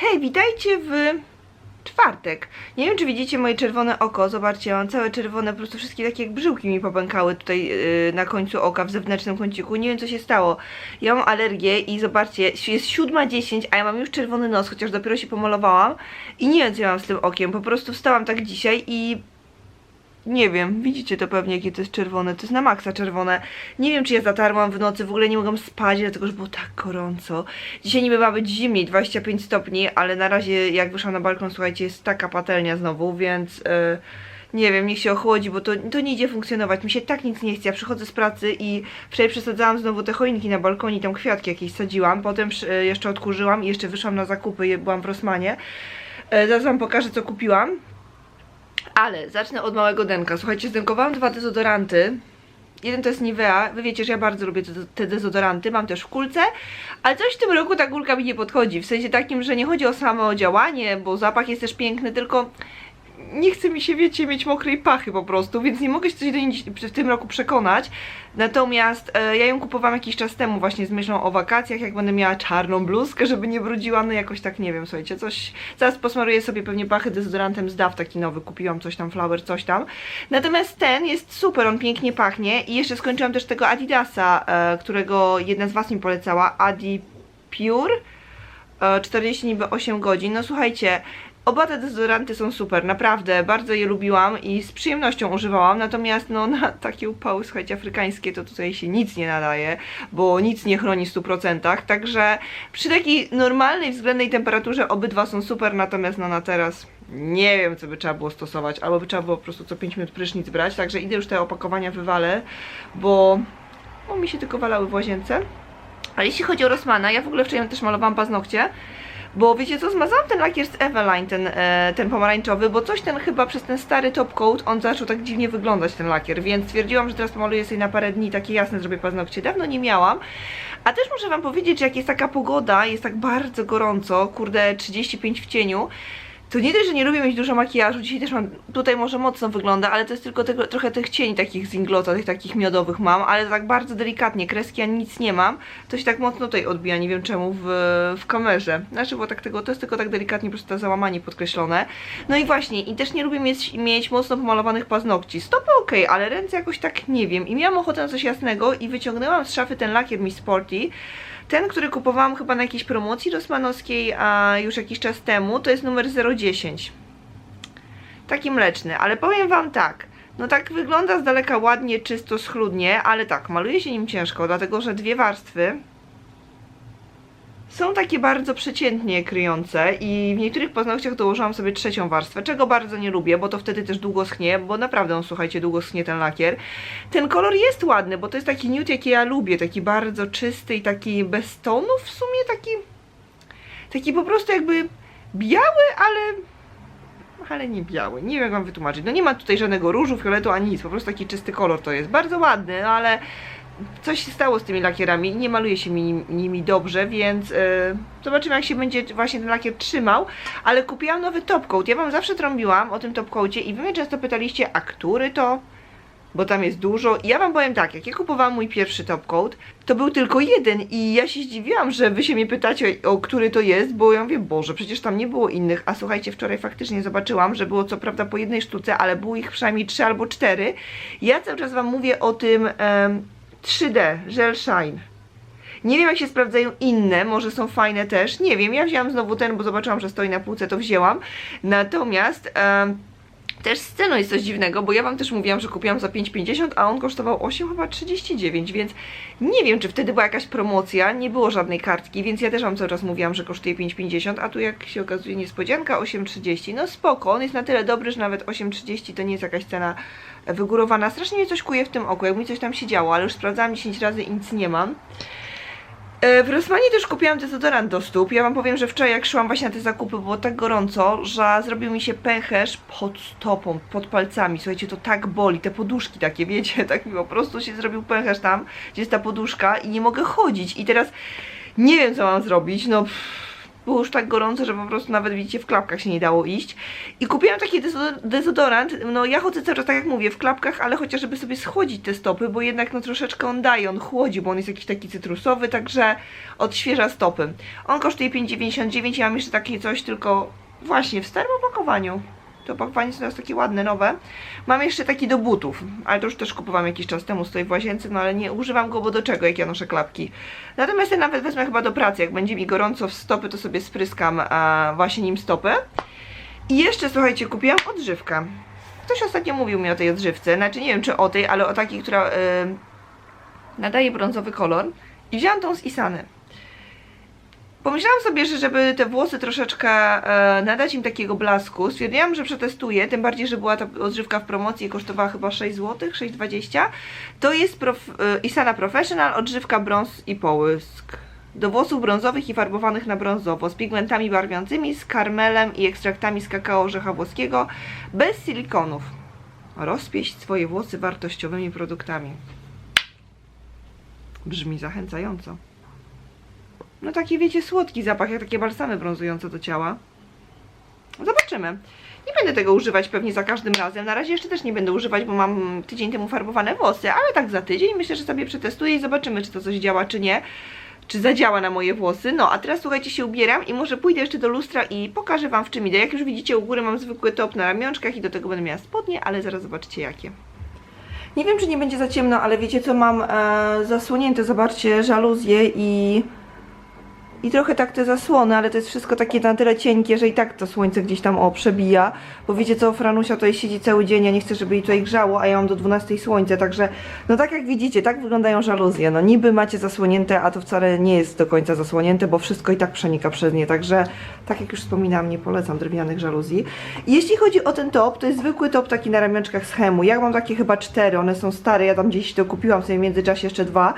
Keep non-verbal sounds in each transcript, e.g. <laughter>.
Hej, witajcie w czwartek. Nie wiem, czy widzicie moje czerwone oko. Zobaczcie, mam całe czerwone, po prostu wszystkie takie jak brzyłki mi popękały tutaj yy, na końcu oka, w zewnętrznym kąciku. Nie wiem, co się stało. Ja mam alergię i zobaczcie, jest 7.10, a ja mam już czerwony nos, chociaż dopiero się pomalowałam. I nie wiem, co ja mam z tym okiem. Po prostu wstałam tak dzisiaj i nie wiem, widzicie to pewnie, jakie to jest czerwone. To jest na maksa czerwone. Nie wiem, czy ja zatarłam w nocy, w ogóle nie mogłam spać, dlatego że było tak gorąco. Dzisiaj niby ma być zimniej, 25 stopni, ale na razie jak wyszłam na balkon, słuchajcie, jest taka patelnia znowu, więc... e, nie wiem, niech się ochłodzi, bo to, to nie idzie funkcjonować. Mi się tak nic nie chce. Ja przychodzę z pracy i wczoraj przesadzałam znowu te choinki na balkonie, tam kwiatki jakieś sadziłam. Potem e, jeszcze odkurzyłam i jeszcze wyszłam na zakupy, byłam w Rosmanie. E, Zaraz wam pokażę, co kupiłam. Ale zacznę od małego denka. Słuchajcie, zdenkowałam dwa dezodoranty. Jeden to jest Nivea. Wy wiecie, że ja bardzo lubię te, dezodoranty. Mam też w kulce. Ale coś w tym roku ta kulka mi nie podchodzi. W sensie takim, że nie chodzi o samo działanie, bo zapach jest też piękny, tylko nie chce mi się, wiecie, mieć mokrej pachy po prostu, więc nie mogę się coś do niej w tym roku przekonać. Natomiast e, ja ją kupowałam jakiś czas temu właśnie z myślą o wakacjach, jak będę miała czarną bluzkę, żeby nie brudziła, no jakoś tak, nie wiem, słuchajcie, coś... Zaraz posmaruję sobie pewnie pachy dezodorantem z DAW, taki nowy, kupiłam coś tam, Flower, coś tam. Natomiast ten jest super, on pięknie pachnie i jeszcze skończyłam też tego Adidasa, e, którego jedna z Was mi polecała, Adi Pure. E, 40 niby 8 godzin. No słuchajcie, oba te dezodoranty są super, naprawdę, bardzo je lubiłam i z przyjemnością używałam, natomiast no na takie upały, słuchajcie, afrykańskie to tutaj się nic nie nadaje, bo nic nie chroni w 100%, także przy takiej normalnej, względnej temperaturze obydwa są super, natomiast no na teraz nie wiem, co by trzeba było stosować, albo by trzeba było po prostu co 5 minut prysznic brać, także idę już te opakowania wywalę, bo o, mi się tylko walały w łazience. A jeśli chodzi o Rossmana, ja w ogóle wczoraj też malowałam paznokcie, bo wiecie co, zmazałam ten lakier z Eveline, ten, e, ten pomarańczowy, bo coś ten chyba przez ten stary top coat, on zaczął tak dziwnie wyglądać ten lakier, więc stwierdziłam, że teraz pomaluję sobie na parę dni takie jasne, zrobię paznokcie. Dawno nie miałam. A też muszę wam powiedzieć, że jak jest taka pogoda, jest tak bardzo gorąco, kurde 35 w cieniu, to nie dość, że nie lubię mieć dużo makijażu, dzisiaj też mam, tutaj może mocno wygląda, ale to jest tylko tego, trochę tych cieni takich z Inglota, tych takich miodowych mam, ale tak bardzo delikatnie, kreski ja nic nie mam, to się tak mocno tutaj odbija, nie wiem czemu, w, w kamerze. Znaczy, bo tak tego, to jest tylko tak delikatnie, po prostu to załamanie podkreślone. No i właśnie, i też nie lubię mieć, mieć mocno pomalowanych paznokci. Stopy ok, ale ręce jakoś tak nie wiem. I miałam ochotę na coś jasnego i wyciągnęłam z szafy ten lakier Mi Sporty, ten, który kupowałam chyba na jakiejś promocji rosmanowskiej, a już jakiś czas temu, to jest numer 010. Taki mleczny, ale powiem wam tak. No tak wygląda z daleka ładnie, czysto, schludnie, ale tak, maluje się nim ciężko, dlatego że dwie warstwy są takie bardzo przeciętnie kryjące i w niektórych paznokciach dołożyłam sobie trzecią warstwę, czego bardzo nie lubię, bo to wtedy też długo schnie, bo naprawdę on, słuchajcie, długo schnie ten lakier. Ten kolor jest ładny, bo to jest taki nude, jaki ja lubię, taki bardzo czysty i taki bez tonów w sumie, taki taki po prostu jakby biały, ale ale nie biały, nie wiem jak wam wytłumaczyć. No nie ma tutaj żadnego różu, fioletu ani nic, po prostu taki czysty kolor to jest. Bardzo ładny, no ale coś się stało z tymi lakierami i nie maluje się mi nim- nimi dobrze, więc yy, zobaczymy jak się będzie właśnie ten lakier trzymał. Ale kupiłam nowy top coat. Ja wam zawsze trąbiłam o tym top coacie i wy mnie często pytaliście, a który to? Bo tam jest dużo. I ja wam powiem tak, jak ja kupowałam mój pierwszy top coat, to był tylko jeden i ja się zdziwiłam, że wy się mnie pytacie o który to jest, bo ja mówię, Boże, przecież tam nie było innych, a słuchajcie, wczoraj faktycznie zobaczyłam, że było co prawda po jednej sztuce, ale było ich przynajmniej trzy albo cztery. Ja cały czas wam mówię o tym em, 3D, Gel Shine. Nie wiem jak się sprawdzają inne, może są fajne też, nie wiem, ja wzięłam znowu ten, bo zobaczyłam, że stoi na półce, to wzięłam. Natomiast też z ceną jest coś dziwnego, bo ja wam też mówiłam, że kupiłam za 5,50, a on kosztował 8 chyba 39, więc nie wiem, czy wtedy była jakaś promocja, nie było żadnej kartki, więc ja też wam cały czas mówiłam, że kosztuje 5,50, a tu jak się okazuje niespodzianka 8,30. No spoko, on jest na tyle dobry, że nawet 8,30 to nie jest jakaś cena wygórowana. Strasznie mnie coś kuje w tym oku, jak mi coś tam się działo, ale już sprawdzałam 10 razy i nic nie mam. E, W Rosmanie też kupiłam dezodorant do stóp. Ja wam powiem, że wczoraj jak szłam właśnie na te zakupy, było tak gorąco, że zrobił mi się pęcherz pod stopą, pod palcami. Słuchajcie, to tak boli, te poduszki takie, wiecie, <laughs> tak mi po prostu się zrobił pęcherz tam, gdzie jest ta poduszka i nie mogę chodzić. I teraz nie wiem, co mam zrobić, no... pff, było już tak gorąco, że po prostu nawet widzicie w klapkach się nie dało iść. I kupiłam taki dezo- dezodorant, no ja chodzę cały czas tak jak mówię, w klapkach, ale chociaż żeby sobie schłodzić te stopy, bo jednak no troszeczkę on daje, on chłodzi, bo on jest jakiś taki cytrusowy, także odświeża stopy. On kosztuje 5,99, ja mam jeszcze takie coś tylko właśnie w starym opakowaniu. To opakowanie są teraz takie ładne, nowe. Mam jeszcze taki do butów, ale to już też kupowałam jakiś czas temu, stoi w łazience, no ale nie używam go, bo do czego, jak ja noszę klapki. Natomiast ja nawet wezmę chyba do pracy, jak będzie mi gorąco w stopy, to sobie spryskam a, właśnie nim stopy. I jeszcze, słuchajcie, kupiłam odżywkę. Ktoś ostatnio mówił mi o tej odżywce, znaczy nie wiem czy o tej, ale o takiej, która y, nadaje brązowy kolor. I wzięłam tą z Isany. Pomyślałam sobie, że żeby te włosy troszeczkę e, nadać im takiego blasku, stwierdziłam, że przetestuję, tym bardziej, że była ta odżywka w promocji i kosztowała chyba 6 zł, 6,20. To jest prof, e, Isana Professional, odżywka brąz i połysk. Do włosów brązowych i farbowanych na brązowo, z pigmentami barwiącymi, z karmelem i ekstraktami z kakao orzecha włoskiego, bez silikonów. Rozpieść swoje włosy wartościowymi produktami. Brzmi zachęcająco. No taki wiecie, słodki zapach, jak takie balsamy brązujące do ciała. Zobaczymy. Nie będę tego używać pewnie za każdym razem. Na razie jeszcze też nie będę używać, bo mam tydzień temu farbowane włosy, ale tak za tydzień myślę, że sobie przetestuję i zobaczymy, czy to coś działa, czy nie. Czy zadziała na moje włosy. No, a teraz słuchajcie, się ubieram i może pójdę jeszcze do lustra i pokażę Wam w czym idę. Jak już widzicie, u góry mam zwykły top na ramionczkach i do tego będę miała spodnie, ale zaraz zobaczycie jakie. Nie wiem, czy nie będzie za ciemno, ale wiecie co, mam e, zasłonięte, zobaczcie, żaluzje i i trochę tak te zasłony, ale to jest wszystko takie na tyle cienkie, że i tak to słońce gdzieś tam o przebija. Bo wiecie co, Franusia tutaj siedzi cały dzień, ja nie chcę, żeby jej tutaj grzało, a ja mam do 12 słońce, także no tak jak widzicie, tak wyglądają żaluzje. No niby macie zasłonięte, a to wcale nie jest do końca zasłonięte, bo wszystko i tak przenika przez nie, także tak jak już wspominałam, nie polecam drewnianych żaluzji. Jeśli chodzi o ten top, to jest zwykły top taki na ramionczkach z Hemu. Ja mam takie chyba cztery, one są stare, ja tam gdzieś to kupiłam sobie w międzyczasie jeszcze dwa.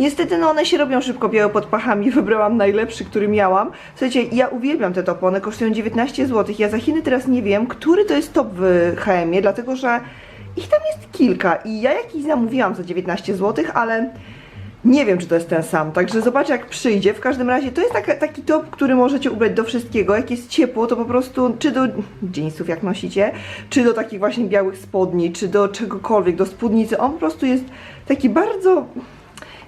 Niestety no one się robią szybko białe pod pachami, <laughs> wybrałam najlepszy, który miałam. Słuchajcie, ja uwielbiam te topy, one kosztują 19 zł. Ja za Chiny teraz nie wiem, który to jest top w HM-ie, dlatego że ich tam jest kilka i ja jakiś zamówiłam za 19 zł, ale nie wiem, czy to jest ten sam, także zobaczę jak przyjdzie. W każdym razie to jest taka, taki top, który możecie ubrać do wszystkiego. Jak jest ciepło, to po prostu czy do jeansów jak nosicie, czy do takich właśnie białych spodni, czy do czegokolwiek, do spódnicy. On po prostu jest taki bardzo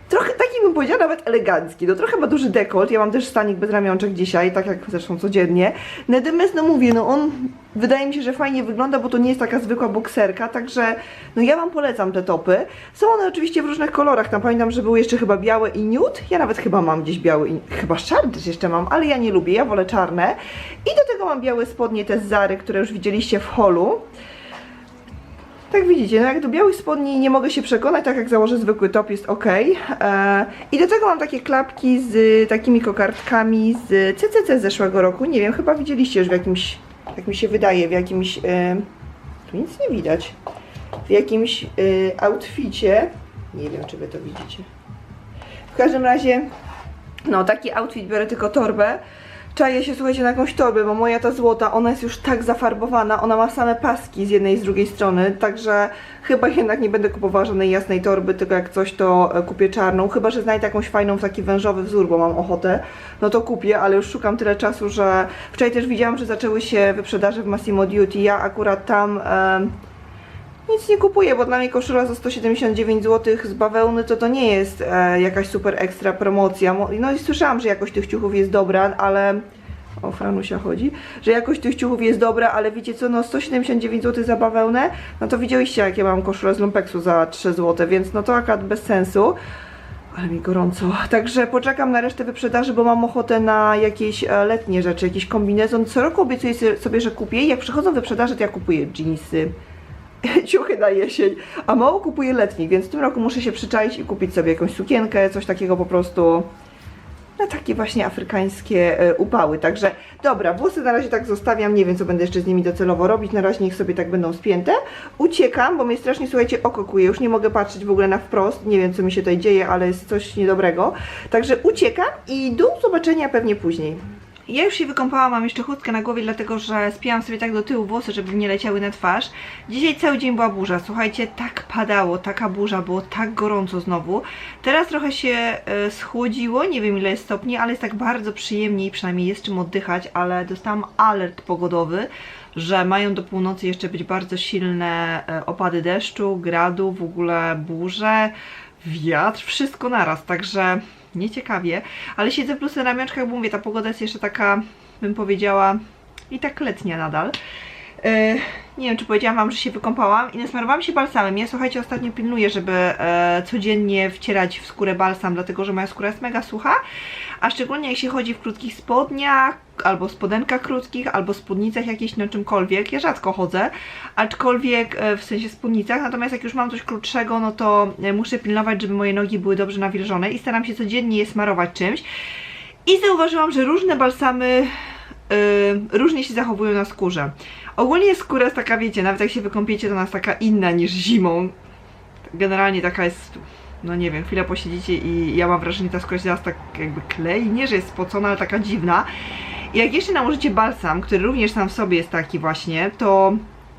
trochę taki bym powiedziała nawet elegancki, no trochę ma duży dekolt, ja mam też stanik bez ramionczek dzisiaj, tak jak zresztą codziennie, natomiast no mówię, no on wydaje mi się, że fajnie wygląda, bo to nie jest taka zwykła bokserka, także no ja wam polecam te topy, są one oczywiście w różnych kolorach, tam pamiętam, że były jeszcze chyba białe i nude, ja nawet chyba mam gdzieś biały i chyba czarny też jeszcze mam, ale ja nie lubię, ja wolę czarne. I do tego mam białe spodnie, te z Zary, które już widzieliście w holu, tak widzicie, no jak do białych spodni nie mogę się przekonać, tak jak założę zwykły top jest ok. Eee, I do tego mam takie klapki z takimi kokardkami z CCC z zeszłego roku. Nie wiem, chyba widzieliście już w jakimś, jak mi się wydaje, w jakimś... E, tu nic nie widać. W jakimś e, outficie. Nie wiem, czy wy to widzicie. W każdym razie, no taki outfit, biorę tylko torbę. Czaję się, słuchajcie, na jakąś torbę, bo moja ta złota, ona jest już tak zafarbowana, ona ma same paski z jednej i z drugiej strony, także chyba jednak nie będę kupowała żadnej jasnej torby, tylko jak coś to e, kupię czarną, chyba, że znajdę jakąś fajną, taki wężowy wzór, bo mam ochotę, no to kupię, ale już szukam tyle czasu, że wczoraj też widziałam, że zaczęły się wyprzedaże w Massimo Duty, ja akurat tam... em, nic nie kupuję, bo dla mnie koszula za 179 zł z bawełny to to nie jest e, jakaś super ekstra promocja. Mo- No i słyszałam, że jakość tych ciuchów jest dobra, ale... O, Franusia chodzi, że jakość tych ciuchów jest dobra, ale wiecie co, no 179 zł za bawełnę, no to widzieliście jakie mam koszulę z lumpeksu za 3 zł, więc no to akurat bez sensu. Ale mi gorąco. <laughs> Także poczekam na resztę wyprzedaży, bo mam ochotę na jakieś e, letnie rzeczy, jakiś kombinezon. Co roku obiecuję sobie- że kupię. Jak przychodzą wyprzedaże, to ja kupuję jeansy, <laughs> ciuchy na jesień, a mało kupuję letnich, więc w tym roku muszę się przyczaić i kupić sobie jakąś sukienkę, coś takiego po prostu na takie właśnie afrykańskie e, upały. Także dobra, włosy na razie tak zostawiam, nie wiem co będę jeszcze z nimi docelowo robić, na razie niech sobie tak będą spięte. Uciekam, bo mnie strasznie, słuchajcie, oko kuje, już nie mogę patrzeć w ogóle na wprost, nie wiem co mi się tutaj dzieje, ale jest coś niedobrego. Także uciekam i do zobaczenia pewnie później. Ja już się wykąpałam, mam jeszcze chustkę na głowie, dlatego że spiłam sobie tak do tyłu włosy, żeby nie leciały na twarz. Dzisiaj cały dzień była burza, słuchajcie, tak padało, taka burza, było tak gorąco znowu. Teraz trochę się e, schłodziło, nie wiem ile jest stopni, ale jest tak bardzo przyjemnie i przynajmniej jest czym oddychać, ale dostałam alert pogodowy, że mają do północy jeszcze być bardzo silne e, opady deszczu, gradu, w ogóle burze, wiatr, wszystko naraz, także nieciekawie, ale siedzę w plus ramionczkach, bo mówię, ta pogoda jest jeszcze taka, bym powiedziała, i tak letnia nadal. E, nie wiem, czy powiedziałam Wam, że się wykąpałam i nasmarowałam się balsamem. Ja słuchajcie, ostatnio pilnuję, żeby e, codziennie wcierać w skórę balsam, dlatego że moja skóra jest mega sucha, a szczególnie jak się chodzi w krótkich spodniach, albo spodenkach krótkich, albo spódnicach jakichś, no czymkolwiek. Ja rzadko chodzę, aczkolwiek e, w sensie spódnicach, natomiast jak już mam coś krótszego, no to e, muszę pilnować, żeby moje nogi były dobrze nawilżone i staram się codziennie je smarować czymś. I zauważyłam, że różne balsamy y, różnie się zachowują na skórze. Ogólnie skóra jest taka, wiecie, nawet jak się wykąpiecie, to ona jest taka inna niż zimą. Generalnie taka jest, no nie wiem, chwilę posiedzicie i ja mam wrażenie, że ta skóra się teraz tak jakby klei, nie, że jest spocona, ale taka dziwna. I jak jeszcze nałożycie balsam, który również sam w sobie jest taki właśnie, to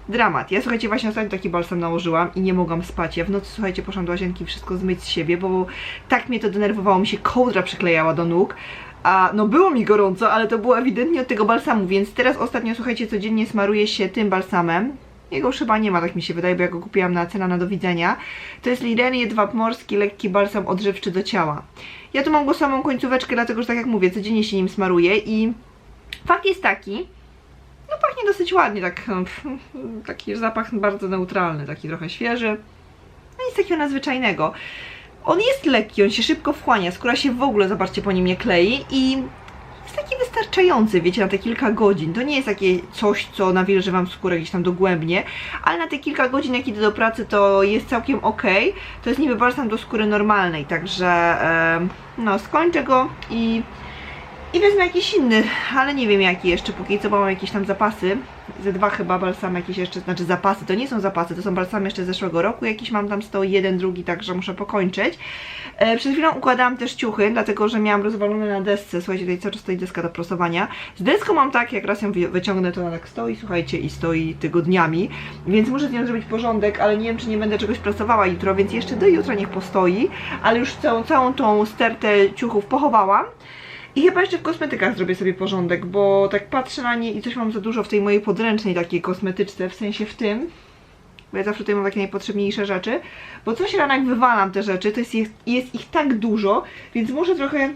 dramat. Ja słuchajcie, właśnie ostatnio taki balsam nałożyłam i nie mogłam spać. Ja w nocy, słuchajcie, poszłam do łazienki wszystko zmyć z siebie, bo tak mnie to denerwowało, mi się kołdra przyklejała do nóg. A no było mi gorąco, ale to było ewidentnie od tego balsamu, więc teraz ostatnio, słuchajcie, codziennie smaruję się tym balsamem. Jego chyba nie ma, tak mi się wydaje, bo ja go kupiłam na cena na do widzenia. To jest Lirenie Dwap Morski Lekki Balsam Odżywczy do ciała. Ja tu mam go samą końcóweczkę, dlatego że tak jak mówię, codziennie się nim smaruję i fakt jest taki, no pachnie dosyć ładnie, tak, taki zapach bardzo neutralny, taki trochę świeży. No nic takiego nadzwyczajnego. On jest lekki, on się szybko wchłania, skóra się w ogóle, zobaczcie, po nim nie klei i taki wystarczający, wiecie, na te kilka godzin. To nie jest takie coś, co nawilży Wam skórę gdzieś tam dogłębnie, ale na te kilka godzin, jak idę do pracy, to jest całkiem ok. To jest niby balsam do skóry normalnej, także no, skończę go i i wezmę jakiś inny, ale nie wiem jaki jeszcze, póki co bo mam jakieś tam zapasy. Ze dwa chyba balsamy jakieś jeszcze, znaczy zapasy, to nie są zapasy, to są balsamy jeszcze z zeszłego roku, jakiś mam tam stoi jeden, drugi, także muszę pokończyć. E, przed chwilą układałam też ciuchy, dlatego że miałam rozwalone na desce, słuchajcie, tutaj cały czas stoi deska do prosowania. Z deską mam tak, jak raz ją wy- wyciągnę, to ona tak stoi, słuchajcie, i stoi tygodniami, więc muszę z nią zrobić porządek, ale nie wiem, czy nie będę czegoś pracowała jutro, więc jeszcze do jutra niech postoi, ale już całą, całą tą stertę ciuchów pochowałam. I chyba jeszcze w kosmetykach zrobię sobie porządek, bo tak patrzę na nie i coś mam za dużo w tej mojej podręcznej takiej kosmetyczce, w sensie w tym, bo ja zawsze tutaj mam takie najpotrzebniejsze rzeczy, bo coś rano jak wywalam te rzeczy, to jest jest ich tak dużo, więc muszę trochę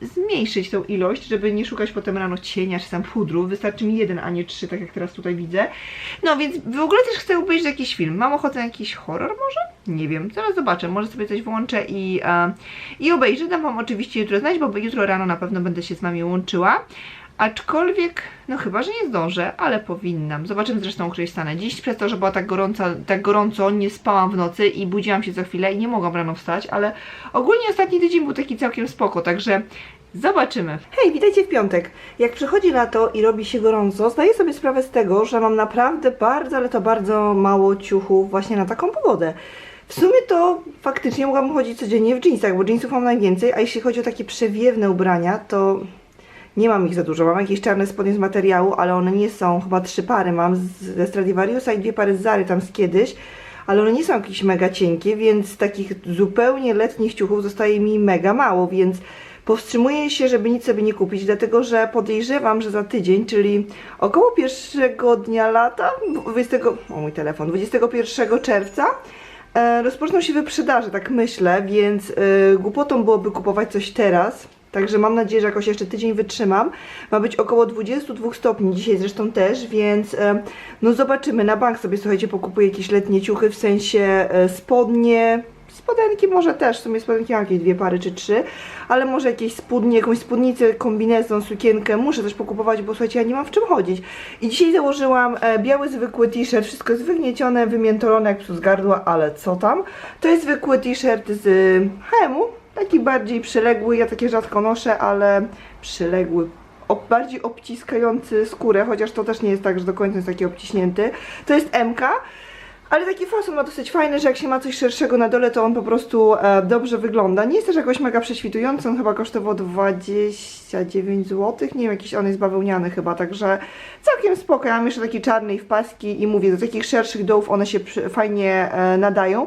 zmniejszyć tą ilość, żeby nie szukać potem rano cienia czy tam pudru. Wystarczy mi jeden, a nie trzy, tak jak teraz tutaj widzę. No więc w ogóle też chcę obejrzeć jakiś film. Mam ochotę na jakiś horror może? Nie wiem, zaraz zobaczę. Może sobie coś włączę i, e, i obejrzę. Dam Wam oczywiście jutro znać, bo jutro rano na pewno będę się z Wami łączyła. Aczkolwiek, no chyba, że nie zdążę, ale powinnam. Zobaczymy zresztą, której stanę. Dziś przez to, że była tak, gorąca, tak gorąco, nie spałam w nocy i budziłam się co chwilę i nie mogłam rano wstać, ale ogólnie ostatni tydzień był taki całkiem spoko, także zobaczymy. Hej, witajcie w piątek. Jak przychodzi lato i robi się gorąco, zdaję sobie sprawę z tego, że mam naprawdę bardzo, ale to bardzo mało ciuchów właśnie na taką pogodę. W sumie to faktycznie mogłabym chodzić codziennie w jeansach, bo jeansów mam najwięcej, a jeśli chodzi o takie przewiewne ubrania, to nie mam ich za dużo. Mam jakieś czarne spodnie z materiału, ale one nie są, chyba trzy pary mam ze Stradivariusa i dwie pary z Zary tam z kiedyś, ale one nie są jakieś mega cienkie, więc takich zupełnie letnich ciuchów zostaje mi mega mało, więc powstrzymuję się, żeby nic sobie nie kupić, dlatego że podejrzewam, że za tydzień, czyli około pierwszego dnia lata, 20, o mój telefon, 21 czerwca, e, rozpoczną się wyprzedaże, tak myślę, więc e, głupotą byłoby kupować coś teraz. Także mam nadzieję, że jakoś jeszcze tydzień wytrzymam. Ma być około 22 stopni, dzisiaj zresztą też, więc e, no zobaczymy. Na bank sobie, słuchajcie, pokupuję jakieś letnie ciuchy, w sensie e, spodnie, spodenki może też, w sumie spodenki mam jakieś dwie pary czy trzy, ale może jakieś spódnie, jakąś spódnicę, kombinezon, sukienkę, muszę coś pokupować, bo słuchajcie, ja nie mam w czym chodzić. I dzisiaj założyłam e, biały, zwykły t-shirt, wszystko jest wygniecione, wymiętolone jak psu z gardła, ale co tam? To jest zwykły t-shirt z H&M-u, taki bardziej przyległy, ja takie rzadko noszę, ale przyległy, bardziej obciskający skórę, chociaż to też nie jest tak, że do końca jest taki obciśnięty. To jest MK, Ale taki fason ma dosyć fajny, że jak się ma coś szerszego na dole, to on po prostu e, dobrze wygląda. Nie jest też jakoś mega prześwitujący, on chyba kosztował 29 zł, nie wiem, jakiś on jest bawełniany chyba, także całkiem spoko. Ja mam jeszcze taki czarny w paski i mówię, do takich szerszych dołów one się fajnie e, nadają.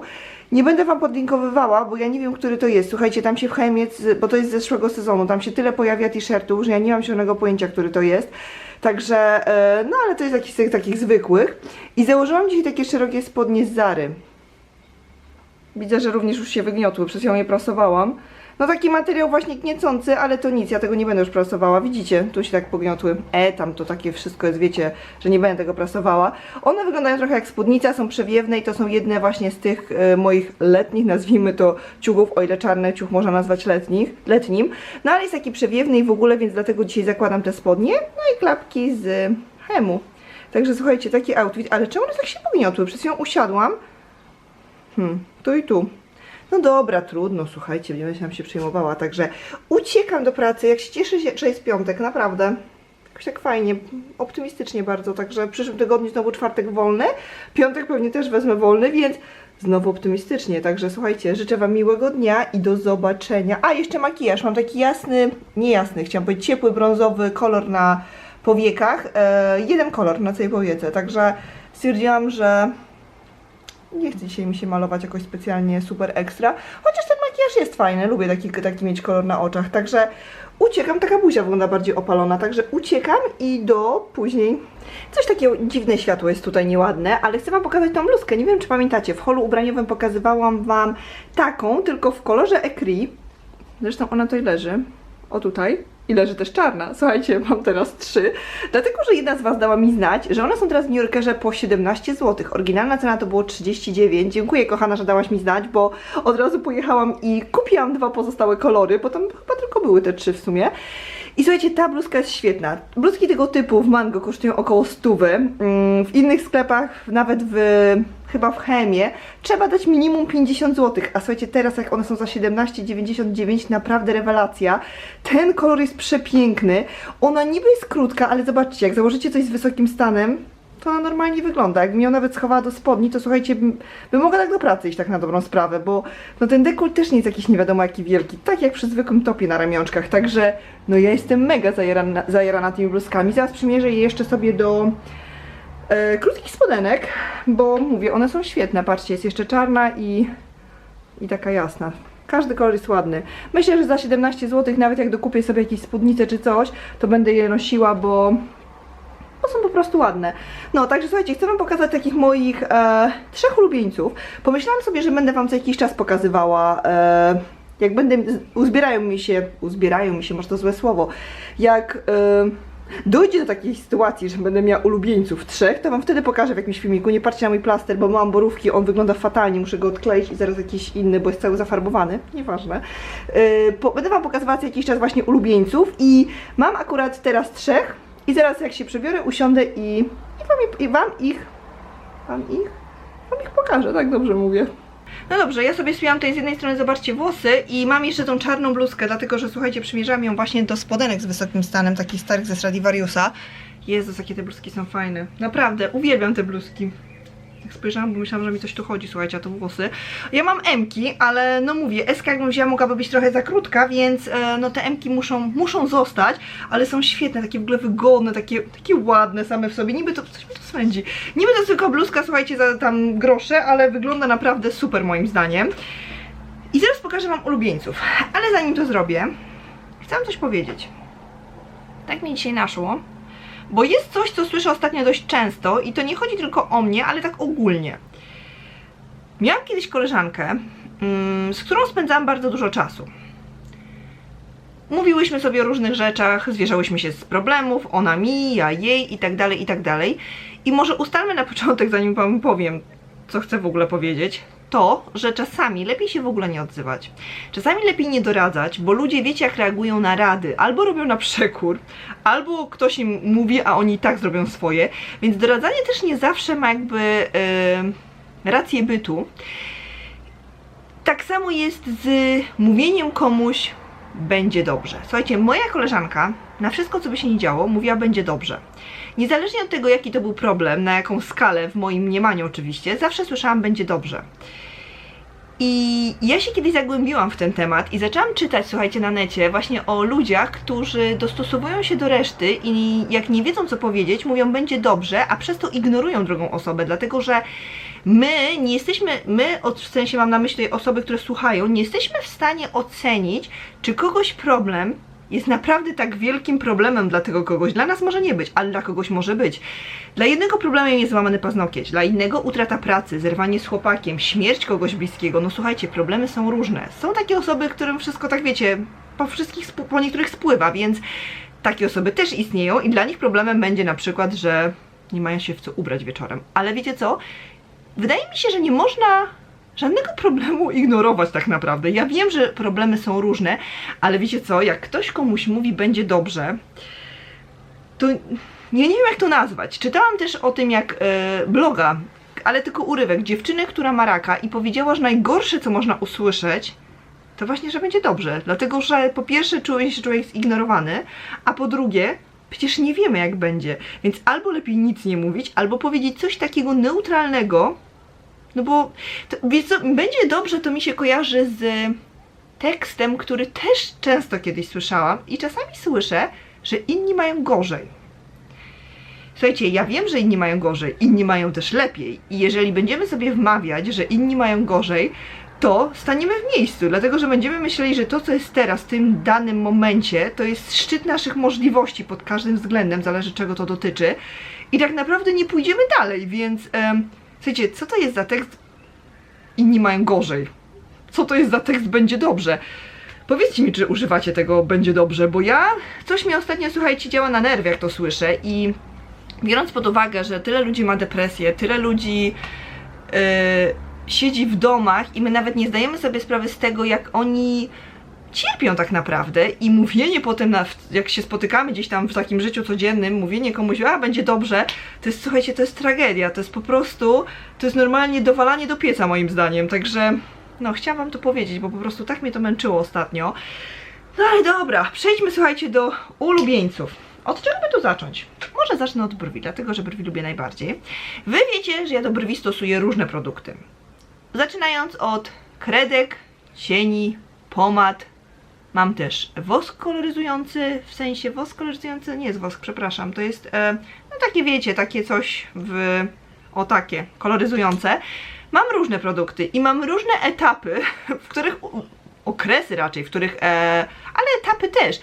Nie będę Wam podlinkowywała, bo ja nie wiem, który to jest. Słuchajcie, tam się w Chemiec, bo to jest z zeszłego sezonu, tam się tyle pojawia t-shirtów, że ja nie mam zielonego pojęcia, który to jest. Także, e, no ale to jest jakiś z tych takich zwykłych. I założyłam dzisiaj takie szerokie spodnie z Zary. Widzę, że również już się wygniotły, przez ją je prasowałam. No taki materiał właśnie gniecący, ale to nic, ja tego nie będę już prasowała. Widzicie, tu się tak pogniotły. E, tam to takie wszystko jest, wiecie, że nie będę tego prasowała. One wyglądają trochę jak spódnica, są przewiewne i to są jedne właśnie z tych e, moich letnich, nazwijmy to ciuchów, o ile czarny ciuch można nazwać letnich, letnim. No ale jest taki przewiewny i w ogóle, więc dlatego dzisiaj zakładam te spodnie. No i klapki z hemu. Także słuchajcie, taki outfit, ale czemu one tak się pogniotły? Przez ją usiadłam. Hmm, tu i tu. No dobra, trudno, słuchajcie, nie będę się przejmowała, także uciekam do pracy, jak się cieszę, się, że jest piątek, naprawdę. Jakoś tak fajnie, optymistycznie bardzo, także w przyszłym tygodniu znowu czwartek wolny, piątek pewnie też wezmę wolny, więc znowu optymistycznie, także słuchajcie, życzę Wam miłego dnia i do zobaczenia. A, jeszcze makijaż, mam taki jasny, nie jasny, chciałam powiedzieć ciepły, brązowy kolor na powiekach, e, jeden kolor na całej powiece, także stwierdziłam, że nie chce dzisiaj mi się malować jakoś specjalnie super ekstra, chociaż ten makijaż jest fajny, lubię taki, taki mieć kolor na oczach, także uciekam, taka buzia wygląda bardziej opalona, także uciekam i do później. Coś takiego dziwne światło jest tutaj nieładne, ale chcę Wam pokazać tą bluzkę, nie wiem czy pamiętacie, w holu ubraniowym pokazywałam Wam taką, tylko w kolorze ecri, zresztą ona tutaj leży, o tutaj, i leży też czarna. Słuchajcie, mam teraz trzy. Dlatego, że jedna z Was dała mi znać, że one są teraz w New Yorkerze po 17 zł. Oryginalna cena to było 39. Dziękuję kochana, że dałaś mi znać, bo od razu pojechałam i kupiłam dwa pozostałe kolory, bo tam chyba tylko były te trzy w sumie. I słuchajcie, ta bluzka jest świetna. Bluzki tego typu w Mango kosztują około 100. Mm, W innych sklepach, nawet w chyba w Chemie, trzeba dać minimum 50 zł. A słuchajcie, teraz jak one są za 17,99, naprawdę rewelacja. Ten kolor jest przepiękny. Ona niby jest krótka, ale zobaczcie, jak założycie coś z wysokim stanem, to ona normalnie wygląda. Jakbym ją nawet schowała do spodni, to słuchajcie, bym, bym mogła tak do pracy iść tak na dobrą sprawę, bo no ten dekolt też nie jest jakiś nie wiadomo jaki wielki, tak jak przy zwykłym topie na ramionczkach, także no ja jestem mega zajarana, zajarana tymi bluzkami. Zaraz przymierzę je jeszcze sobie do e, krótkich spodenek, bo mówię, one są świetne, patrzcie, jest jeszcze czarna i, i taka jasna. Każdy kolor jest ładny. Myślę, że za 17 zł, nawet jak dokupię sobie jakieś spódnice czy coś, to będę je nosiła, bo bo są po prostu ładne. No, także słuchajcie, chcę Wam pokazać takich moich e, trzech ulubieńców. Pomyślałam sobie, że będę Wam co jakiś czas pokazywała, e, jak będę, uzbierają mi się, uzbierają mi się, może to złe słowo, jak e, dojdzie do takiej sytuacji, że będę miała ulubieńców trzech, to Wam wtedy pokażę w jakimś filmiku. Nie patrzcie na mój plaster, bo mam borówki, on wygląda fatalnie, muszę go odkleić i zaraz jakiś inny, bo jest cały zafarbowany, nieważne. E, po, będę Wam pokazywała co jakiś czas właśnie ulubieńców i mam akurat teraz trzech, i zaraz jak się przebiorę, usiądę i, i, wam, i wam ich, wam ich, wam ich pokażę, tak dobrze mówię. No dobrze, ja sobie spiłam tutaj z jednej strony, zobaczcie, włosy i mam jeszcze tą czarną bluzkę, dlatego że słuchajcie, przymierzam ją właśnie do spodenek z wysokim stanem, takich starych ze Stradivariusa. Jezus, jakie te bluzki są fajne. Naprawdę, uwielbiam te bluzki. Jak spojrzałam, bo myślałam, że mi coś tu chodzi, słuchajcie, a to włosy. Ja mam M-ki, ale no mówię, S jakbym wzięła mogłaby być trochę za krótka, więc e, no te M-ki muszą, muszą zostać, ale są świetne, takie w ogóle wygodne, takie, takie ładne same w sobie. Niby to, coś mi to swędzi. Niby to tylko bluzka, słuchajcie, za tam grosze, ale wygląda naprawdę super moim zdaniem. I zaraz pokażę wam ulubieńców, ale zanim to zrobię, chcę wam coś powiedzieć. Tak mi dzisiaj naszło, bo jest coś, co słyszę ostatnio dość często i to nie chodzi tylko o mnie, ale tak ogólnie. Miałam kiedyś koleżankę, mm, z którą spędzałam bardzo dużo czasu. Mówiłyśmy sobie o różnych rzeczach, zwierzałyśmy się z problemów, ona mi, ja jej i tak dalej, i tak dalej. I może ustalmy na początek, zanim wam powiem, co chcę w ogóle powiedzieć, to, że czasami lepiej się w ogóle nie odzywać. Czasami lepiej nie doradzać, bo ludzie wiecie jak reagują na rady, albo robią na przekór, albo ktoś im mówi, a oni i tak zrobią swoje, więc doradzanie też nie zawsze ma jakby yy, rację bytu. Tak samo jest z mówieniem komuś, będzie dobrze. Słuchajcie, moja koleżanka na wszystko, co by się nie działo, mówiła będzie dobrze. Niezależnie od tego, jaki to był problem, na jaką skalę, w moim mniemaniu oczywiście, zawsze słyszałam będzie dobrze. I ja się kiedyś zagłębiłam w ten temat i zaczęłam czytać, słuchajcie, na necie właśnie o ludziach, którzy dostosowują się do reszty i jak nie wiedzą co powiedzieć, mówią będzie dobrze, a przez to ignorują drugą osobę, dlatego że my nie jesteśmy, my, w sensie mam na myśli osoby, które słuchają, nie jesteśmy w stanie ocenić, czy kogoś problem jest naprawdę tak wielkim problemem dla tego kogoś. Dla nas może nie być, ale dla kogoś może być. Dla jednego problemem jest złamany paznokieć, dla innego utrata pracy, zerwanie z chłopakiem, śmierć kogoś bliskiego. No słuchajcie, problemy są różne. Są takie osoby, którym wszystko tak wiecie, po wszystkich, po niektórych spływa, więc takie osoby też istnieją i dla nich problemem będzie na przykład, że nie mają się w co ubrać wieczorem. Ale wiecie co? Wydaje mi się, że nie można żadnego <laughs> problemu ignorować tak naprawdę. Ja wiem, że problemy są różne, ale wiecie co, jak ktoś komuś mówi będzie dobrze, to ja nie wiem jak to nazwać. Czytałam też o tym jak e, bloga, ale tylko urywek, dziewczyny, która ma raka i powiedziała, że najgorsze co można usłyszeć, to właśnie, że będzie dobrze. Dlatego, że po pierwsze czuje się człowiek zignorowany, a po drugie, przecież nie wiemy jak będzie. Więc albo lepiej nic nie mówić, albo powiedzieć coś takiego neutralnego, no bo to, co, będzie dobrze, to mi się kojarzy z tekstem, który też często kiedyś słyszałam i czasami słyszę, że inni mają gorzej. Słuchajcie, ja wiem, że inni mają gorzej, inni mają też lepiej. I jeżeli będziemy sobie wmawiać, że inni mają gorzej, to staniemy w miejscu, dlatego że będziemy myśleli, że to, co jest teraz, w tym danym momencie, to jest szczyt naszych możliwości pod każdym względem, zależy czego to dotyczy. I tak naprawdę nie pójdziemy dalej, więc em, słuchajcie, co to jest za tekst? Inni mają gorzej. Co to jest za tekst? Będzie dobrze. Powiedzcie mi, czy używacie tego będzie dobrze, bo ja coś mi ostatnio, słuchajcie, działa na nerwy, jak to słyszę i biorąc pod uwagę, że tyle ludzi ma depresję, tyle ludzi yy, siedzi w domach i my nawet nie zdajemy sobie sprawy z tego, jak oni cierpią tak naprawdę i mówienie potem, na, jak się spotykamy gdzieś tam w takim życiu codziennym, mówienie komuś, a będzie dobrze, to jest, słuchajcie, to jest tragedia, to jest po prostu, to jest normalnie dowalanie do pieca moim zdaniem, także no chciałam wam to powiedzieć, bo po prostu tak mnie to męczyło ostatnio. No ale dobra, przejdźmy słuchajcie do ulubieńców. Od czego by tu zacząć? Może zacznę od brwi, dlatego że brwi lubię najbardziej. Wy wiecie, że ja do brwi stosuję różne produkty. Zaczynając od kredek, cieni, pomad. Mam też wosk koloryzujący, w sensie wosk koloryzujący, nie jest wosk, przepraszam, to jest, e, no takie wiecie, takie coś w, o takie, koloryzujące. Mam różne produkty i mam różne etapy, <laughs> w których, okresy raczej, w których, e, ale etapy też.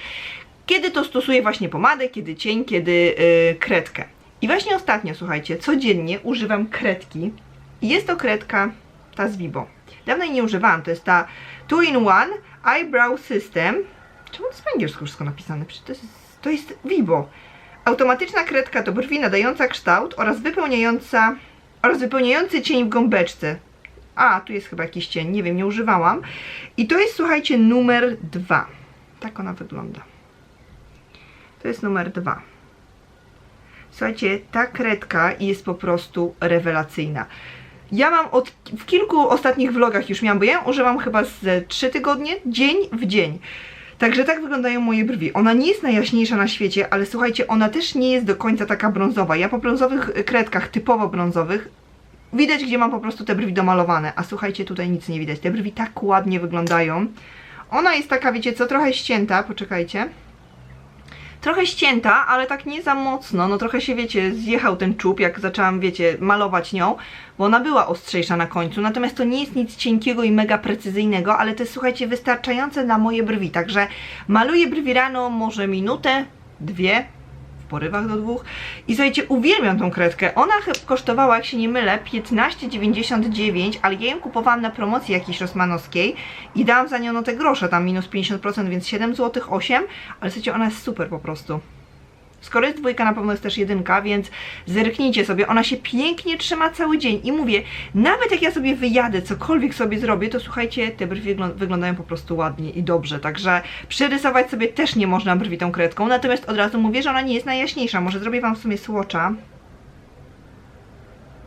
Kiedy to stosuję właśnie pomadę, kiedy cień, kiedy e, kredkę. I właśnie ostatnio, słuchajcie, codziennie używam kredki. Jest to kredka ta z Vibo. Dawno jej nie używałam, to jest ta 2-in-1 Eyebrow System. Czemu to jest po angielsku wszystko napisane? Przecież to jest, to jest Vibo. Automatyczna kredka do brwi nadająca kształt oraz wypełniająca oraz wypełniający cień w gąbeczce. A, tu jest chyba jakiś cień, nie wiem, nie używałam. I to jest, słuchajcie, numer dwa. Tak ona wygląda. To jest numer dwa. Słuchajcie, ta kredka jest po prostu rewelacyjna. Ja mam od, w kilku ostatnich vlogach już miałam, bo ja ją używam chyba z 3 tygodnie, dzień w dzień. Także tak wyglądają moje brwi. Ona nie jest najjaśniejsza na świecie, ale słuchajcie, ona też nie jest do końca taka brązowa. Ja po brązowych kredkach, typowo brązowych, widać gdzie mam po prostu te brwi domalowane. A słuchajcie, tutaj nic nie widać. Te brwi tak ładnie wyglądają. Ona jest taka, wiecie co, trochę ścięta, poczekajcie trochę ścięta, ale tak nie za mocno, no trochę się, wiecie, zjechał ten czub, jak zaczęłam, wiecie, malować nią, bo ona była ostrzejsza na końcu, natomiast to nie jest nic cienkiego i mega precyzyjnego, ale to jest, słuchajcie, wystarczające na moje brwi, także maluję brwi rano może minutę, dwie, porywach do dwóch i słuchajcie, uwielbiam tą kredkę, ona kosztowała, jak się nie mylę, 15,99, ale ja ją kupowałam na promocji jakiejś rosmanowskiej i dałam za nią no te grosze, tam minus 50%, więc 7 zł 8, ale słuchajcie, ona jest super po prostu. Skoro jest dwójka, na pewno jest też jedynka, więc zerknijcie sobie, ona się pięknie trzyma cały dzień i mówię, nawet jak ja sobie wyjadę, cokolwiek sobie zrobię, to słuchajcie, te brwi wyglą- wyglądają po prostu ładnie i dobrze, także przerysować sobie też nie można brwi tą kredką, natomiast od razu mówię, że ona nie jest najjaśniejsza, może zrobię Wam w sumie słocza,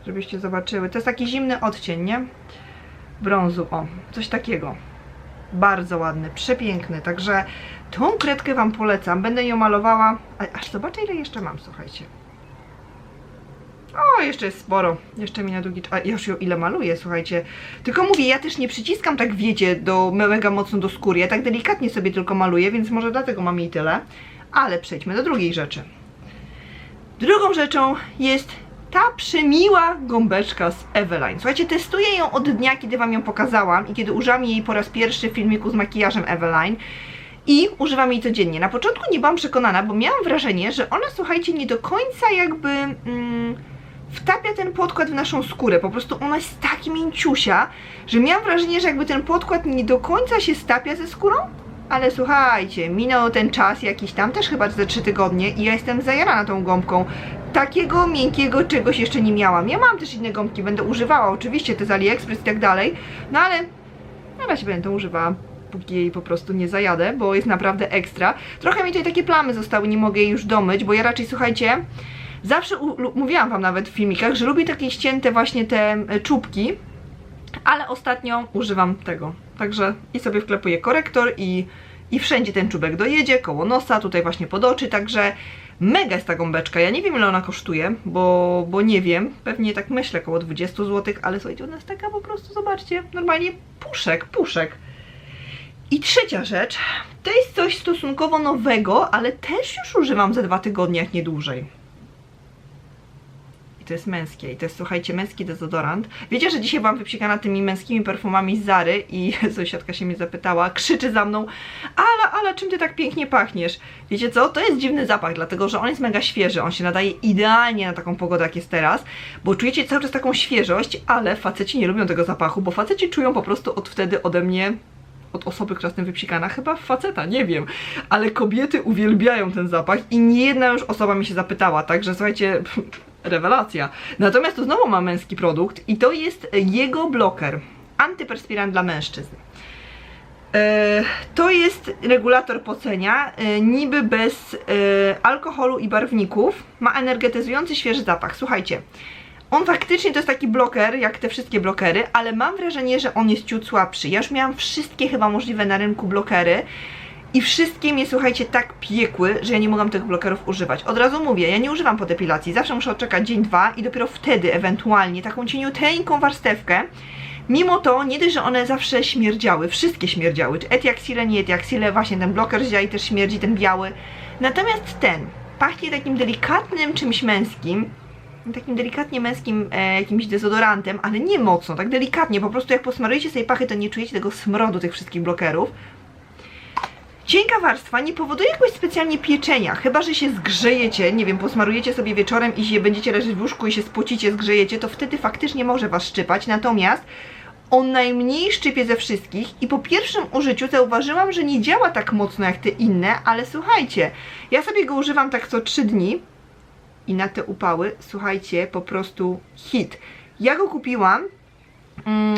żebyście zobaczyły, to jest taki zimny odcień, nie? Brązu, o, coś takiego. Bardzo ładny, przepiękny, także tą kredkę Wam polecam, będę ją malowała, aż zobaczę ile jeszcze mam, słuchajcie. O, jeszcze jest sporo. Jeszcze mi na długi czas. A już ją ile maluję, słuchajcie. Tylko mówię, ja też nie przyciskam tak, wiecie, do mega mocno do skóry. Ja tak delikatnie sobie tylko maluję, więc może dlatego mam jej tyle. Ale przejdźmy do drugiej rzeczy. Drugą rzeczą jest ta przemiła gąbeczka z Eveline. Słuchajcie, testuję ją od dnia, kiedy Wam ją pokazałam i kiedy użyłam jej po raz pierwszy w filmiku z makijażem Eveline. I używam jej codziennie. Na początku nie byłam przekonana, bo miałam wrażenie, że ona, słuchajcie, nie do końca jakby mm, wtapia ten podkład w naszą skórę. Po prostu ona jest tak mięciusia, że miałam wrażenie, że jakby ten podkład nie do końca się stapia ze skórą. Ale słuchajcie, minął ten czas jakiś tam, też chyba ze 3 tygodnie i ja jestem zajarana tą gąbką. Takiego miękkiego czegoś jeszcze nie miałam. Ja mam też inne gąbki, będę używała oczywiście te z AliExpress i tak dalej, no ale na razie będę używała, póki jej po prostu nie zajadę, bo jest naprawdę ekstra. Trochę mi tutaj takie plamy zostały, nie mogę jej już domyć, bo ja raczej, słuchajcie, zawsze mówiłam wam nawet w filmikach, że lubię takie ścięte właśnie te e, czubki, ale ostatnio używam tego. Także i sobie wklepuję korektor i, i wszędzie ten czubek dojedzie, koło nosa, tutaj właśnie pod oczy, także mega jest ta gąbeczka. Ja nie wiem ile ona kosztuje, bo, bo nie wiem, pewnie tak myślę, koło 20 zł, ale słuchajcie, ona jest taka po prostu, zobaczcie, normalnie puszek, puszek. I trzecia rzecz, to jest coś stosunkowo nowego, ale też już używam za dwa tygodnie, jak nie dłużej. To jest męskie. I to jest, słuchajcie, męski dezodorant. Wiecie, że dzisiaj byłam wypsikana tymi męskimi perfumami z Zary i <laughs> sąsiadka się mnie zapytała, krzyczy za mną, ale, ale czym ty tak pięknie pachniesz? Wiecie co? To jest dziwny zapach, dlatego że on jest mega świeży. On się nadaje idealnie na taką pogodę, jak jest teraz, bo czujecie cały czas taką świeżość, ale faceci nie lubią tego zapachu, bo faceci czują po prostu od wtedy ode mnie od osoby, która jest tym wypsikana, chyba faceta, nie wiem, ale kobiety uwielbiają ten zapach i nie jedna już osoba mi się zapytała, także słuchajcie, <laughs> rewelacja. Natomiast tu znowu ma męski produkt i to jest jego bloker, antyperspirant dla mężczyzn. E, To jest regulator pocenia, e, niby bez e, alkoholu i barwników, ma energetyzujący świeży zapach. Słuchajcie, on faktycznie to jest taki bloker, jak te wszystkie blokery, ale mam wrażenie, że on jest ciut słabszy. Ja już miałam wszystkie chyba możliwe na rynku blokery i wszystkie mnie, słuchajcie, tak piekły, że ja nie mogłam tych blokerów używać. Od razu mówię, ja nie używam po depilacji, zawsze muszę odczekać dzień, dwa i dopiero wtedy ewentualnie taką cieniuteńką warstewkę. Mimo to, nie dość, że one zawsze śmierdziały, wszystkie śmierdziały, czy etiaxile, nie etiaxile, właśnie ten bloker z ziai też śmierdzi, ten biały. Natomiast ten pachnie takim delikatnym czymś męskim, takim delikatnie męskim e, jakimś dezodorantem, ale nie mocno, tak delikatnie, po prostu jak posmarujecie sobie pachy, to nie czujecie tego smrodu tych wszystkich blokerów. Cienka warstwa nie powoduje jakoś specjalnie pieczenia, chyba że się zgrzejecie, nie wiem, posmarujecie sobie wieczorem i będziecie leżeć w łóżku i się spocicie, zgrzejecie, to wtedy faktycznie może Was szczypać, natomiast on najmniej szczypie ze wszystkich i po pierwszym użyciu zauważyłam, że nie działa tak mocno jak te inne, ale słuchajcie, ja sobie go używam tak co 3 dni i na te upały, słuchajcie, po prostu hit. Ja go kupiłam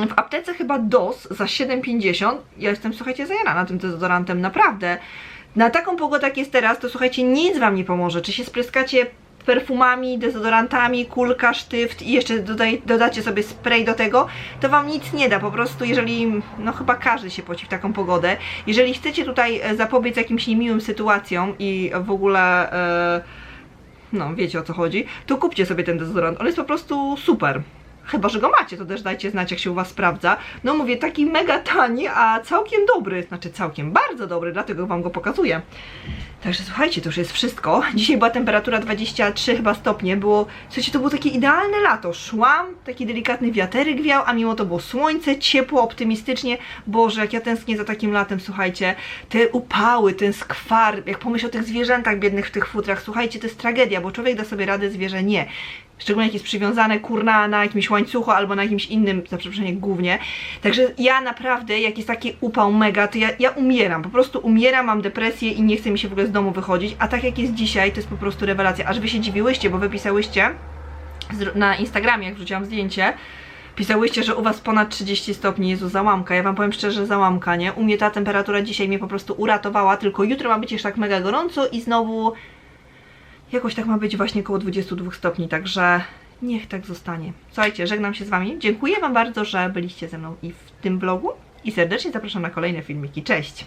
w aptece chyba DOS za 7,50. Ja jestem, słuchajcie, zajarana tym dezodorantem, naprawdę. Na taką pogodę jak jest teraz, to słuchajcie, nic Wam nie pomoże. Czy się spryskacie perfumami, dezodorantami, kulka, sztyft i jeszcze dodaj, dodacie sobie spray do tego, to Wam nic nie da. Po prostu, jeżeli, no chyba każdy się poci w taką pogodę, jeżeli chcecie tutaj e, zapobiec jakimś niemiłym sytuacjom i w ogóle... E, no wiecie o co chodzi, to kupcie sobie ten dezodorant. On jest po prostu super. Chyba, że go macie, to też dajcie znać, jak się u Was sprawdza. No mówię, taki mega tani, a całkiem dobry, znaczy całkiem bardzo dobry, dlatego Wam go pokazuję. Także słuchajcie, to już jest wszystko. Dzisiaj była temperatura 23 chyba stopnie, było, słuchajcie, to było takie idealne lato. Szłam, taki delikatny wiaterek wiał, a mimo to było słońce, ciepło, optymistycznie. Boże, jak ja tęsknię za takim latem, słuchajcie. Te upały, ten skwar, jak pomyśl o tych zwierzętach biednych w tych futrach, słuchajcie, to jest tragedia, bo człowiek da sobie radę, zwierzę nie. Szczególnie jak jest przywiązane kurna na jakimś łańcuchu albo na jakimś innym, za głównie. Także ja naprawdę, jak jest taki upał mega, to ja, ja umieram. Po prostu umieram, mam depresję i nie chce mi się w ogóle z domu wychodzić. A tak jak jest dzisiaj, to jest po prostu rewelacja. Aż wy się dziwiłyście, bo wy pisałyście z- na Instagramie, jak wrzuciłam zdjęcie, pisałyście, że u was ponad 30 stopni, Jezu, załamka. Ja wam powiem szczerze, załamka, nie? U mnie ta temperatura dzisiaj mnie po prostu uratowała, tylko jutro ma być jeszcze tak mega gorąco i znowu jakoś tak ma być właśnie około 22 stopni, także niech tak zostanie. Słuchajcie, żegnam się z wami. Dziękuję wam bardzo, że byliście ze mną i w tym vlogu, i serdecznie zapraszam na kolejne filmiki. Cześć!